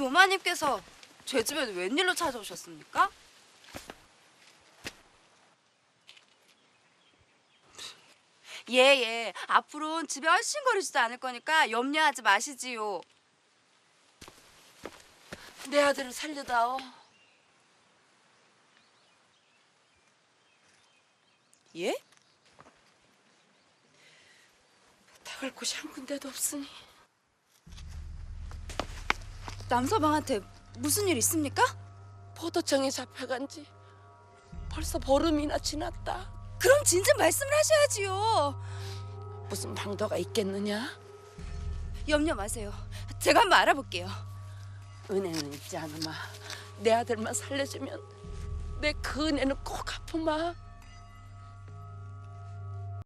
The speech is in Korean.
도마님께서 제 집에 웬일로 찾아오셨습니까? 예, 예. 앞으로는 집에 얼씬거리지도 않을 거니까 염려하지 마시지요. 내 아들을 살려다오. 예? 부탁할 곳이 한 군데도 없으니 남서방한테 무슨 일 있습니까? 포도청에 잡혀간 지 벌써 보름이나 지났다. 그럼 진즉 말씀을 하셔야지요. 무슨 방도가 있겠느냐? 염려 마세요. 제가 한번 알아볼게요. 은혜는 있지 않으마. 내 아들만 살려주면 내 그 은혜는 꼭 갚으마.